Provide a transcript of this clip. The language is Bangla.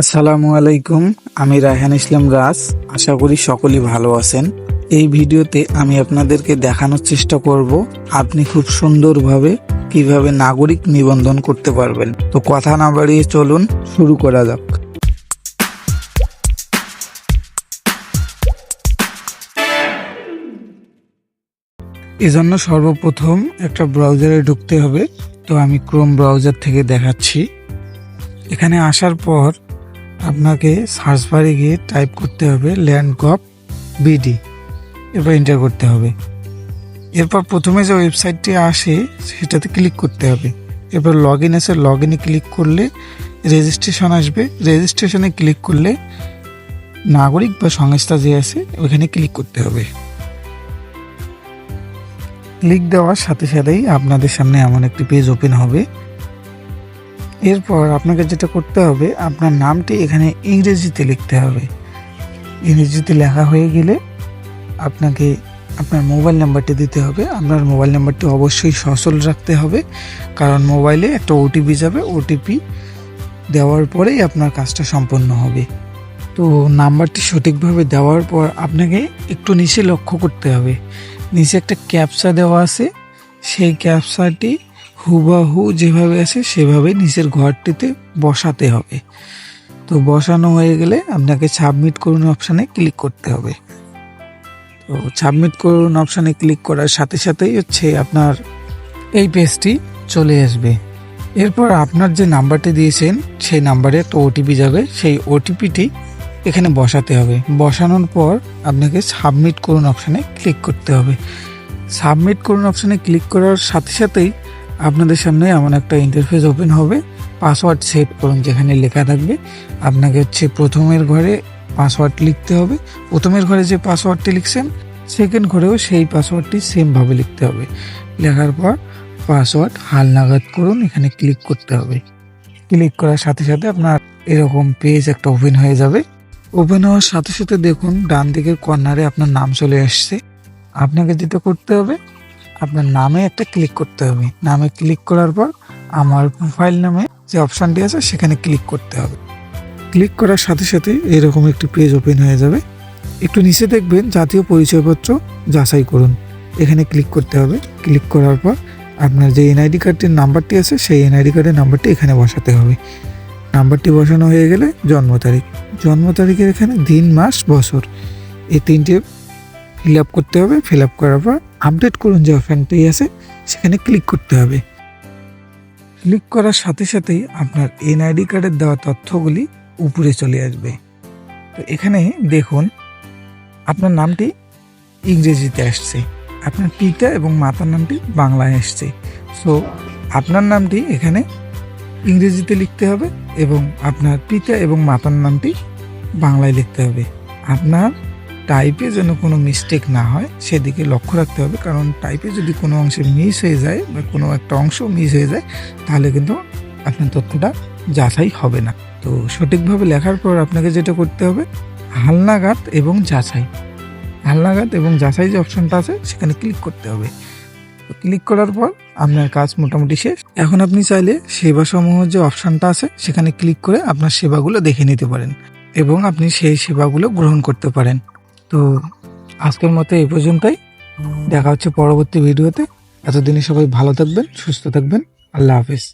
আসসালামু আলাইকুম, আমি রায়হান ইসলাম রাজ। আশা করি সকলেই ভালো আছেন। এই ভিডিওতে আমি আপনাদেরকে দেখানোর চেষ্টা করব, আপনি খুব সুন্দরভাবে কীভাবে নাগরিক নিবন্ধন করতে পারবেন। তো কথা না বাড়িয়ে চলুন, শুরু করা যাক। এজন্য সর্বপ্রথম একটা ব্রাউজারে ঢুকতে হবে। তো আমি ক্রোম ব্রাউজার থেকে দেখাচ্ছি। এখানে আসার পর আপনাকে সার্চ বারে গিয়ে টাইপ করতে হবে ল্যান্ড গভ বিডি এরপর এন্টার করতে হবে। এরপর প্রথমে যে ওয়েবসাইটটি আসে, সেটাতে ক্লিক করতে হবে। এরপর লগ ইন এসে লগ ইনে ক্লিক করলে রেজিস্ট্রেশন আসবে। রেজিস্ট্রেশনে ক্লিক করলে নাগরিক বা সংস্থা যে আছে ওইখানে ক্লিক করতে হবে। ক্লিক দেওয়ার সাথে সাথেই আপনাদের সামনে এমন একটি পেজ ওপেন হবে। এরপর আপনাকে যেটা করতে হবে, আপনার নামটি এখানে ইংরেজিতে লিখতে হবে। ইংরেজিতে লেখা হয়ে গেলে আপনাকে আপনার মোবাইল নাম্বারটি দিতে হবে। আপনার মোবাইল নাম্বারটি অবশ্যই সচল রাখতে হবে, কারণ মোবাইলে একটা ওটিপি যাবে। ওটিপি দেওয়ার পরেই আপনার কাজটা সম্পন্ন হবে। তো নাম্বারটি সঠিকভাবে দেওয়ার পর আপনাকে একটু নিচে লক্ষ্য করতে হবে। নিচে একটা ক্যাপসা দেওয়া আছে। সেই ক্যাপসাটি হুবাহু যেভাবে আছে সেভাবে নিচের ঘরটিতে বসাতে হবে। তো বসানো হয়ে গেলে আপনাকে সাবমিট করুন অপশানে ক্লিক করতে হবে। তো সাবমিট করুন অপশানে ক্লিক করার সাথে সাথেই হচ্ছে আপনার এই পেজটি চলে আসবে। এরপর আপনার যে নাম্বারটি দিয়েছেন, সেই নাম্বারে একটা ওটিপি যাবে। সেই ওটিপিটি এখানে বসাতে হবে। বসানোর পর আপনাকে সাবমিট করুন অপশানে ক্লিক করতে হবে। সাবমিট করুন অপশানে ক্লিক করার সাথে সাথেই আপনাদের সামনে এমন একটা ইন্টারফেস ওপেন হবে পাসওয়ার্ড সেট করুন যেখানে লেখা থাকবে। আপনাকে হচ্ছে প্রথমের ঘরে পাসওয়ার্ড লিখতে হবে। প্রথমের ঘরে যে পাসওয়ার্ডটি লিখছেন সেকেন্ড ঘরেও সেই পাসওয়ার্ডটি সেমভাবে লিখতে হবে। লেখার পর পাসওয়ার্ড হালনাগাদ করুন, এখানে ক্লিক করতে হবে। ক্লিক করার সাথে সাথে আপনার এরকম পেজ একটা ওপেন হয়ে যাবে। ওপেন হওয়ার সাথে সাথে দেখুন ডান দিকের কর্নারে আপনার নাম চলে আসছে। আপনাকে যেটা করতে হবে আপনার নামে একটা ক্লিক করতে হবে। নামে ক্লিক করার পর আমার প্রোফাইল নামে যে অপশানটি আছে, সেখানে ক্লিক করতে হবে। ক্লিক করার সাথে সাথে এরকম একটি পেজ ওপেন হয়ে যাবে। একটু নিচে দেখবেন জাতীয় পরিচয়পত্র যাচাই করুন। এখানে ক্লিক করতে হবে। ক্লিক করার পর আপনার যে এনআইডি কার্ডটির নাম্বারটি আছে, সেই এনআইডি কার্ডের নাম্বারটি এখানে বসাতে হবে। নাম্বারটি বসানো হয়ে গেলে জন্ম তারিখ। জন্ম তারিখের এখানে দিন, মাস, বছর। এই তিনটে ফিল আপ করতে হবে। ফিল আপ করার পর আপডেট করুন যে অপশানটি আছে, সেখানে ক্লিক করতে হবে। ক্লিক করার সাথে সাথেই আপনার এনআইডি কার্ডের দেওয়া তথ্যগুলি উপরে চলে আসবে। তো এখানে দেখুন, আপনার নামটি ইংরেজিতে আসছে, আপনার পিতা এবং মাতার নামটি বাংলায় আসছে। সো আপনার নামটি এখানে ইংরেজিতে লিখতে হবে এবং আপনার পিতা এবং মাতার নামটি বাংলায় লিখতে হবে। আপনার টাইপে যেন কোনো মিস্টেক না হয়, সেদিকে লক্ষ্য রাখতে হবে। কারণ টাইপে যদি কোনো অংশে মিস হয়ে যায় বা কোনো একটা অংশ মিস হয়ে যায়, তাহলে কিন্তু আপনার তথ্যটা যাচাই হবে না। তো সঠিকভাবে লেখার পর আপনাকে যেটা করতে হবে, হালনাগাদ এবং যাচাই। হালনাগাদ এবং যাচাই যে অপশনটা আছে, সেখানে ক্লিক করতে হবে। ক্লিক করার পর আপনার কাজ মোটামুটি শেষ। এখন আপনি চাইলে সেবা সমূহ যে অপশানটা আছে, সেখানে ক্লিক করে আপনার সেবাগুলো দেখে নিতে পারেন এবং আপনি সেই সেবাগুলো গ্রহণ করতে পারেন। তো আজকের মতো এই পর্যন্তই। দেখা হচ্ছে পরবর্তী ভিডিওতে। এতদিনে সবাই ভালো থাকবেন, সুস্থ থাকবেন। আল্লাহ হাফিজ।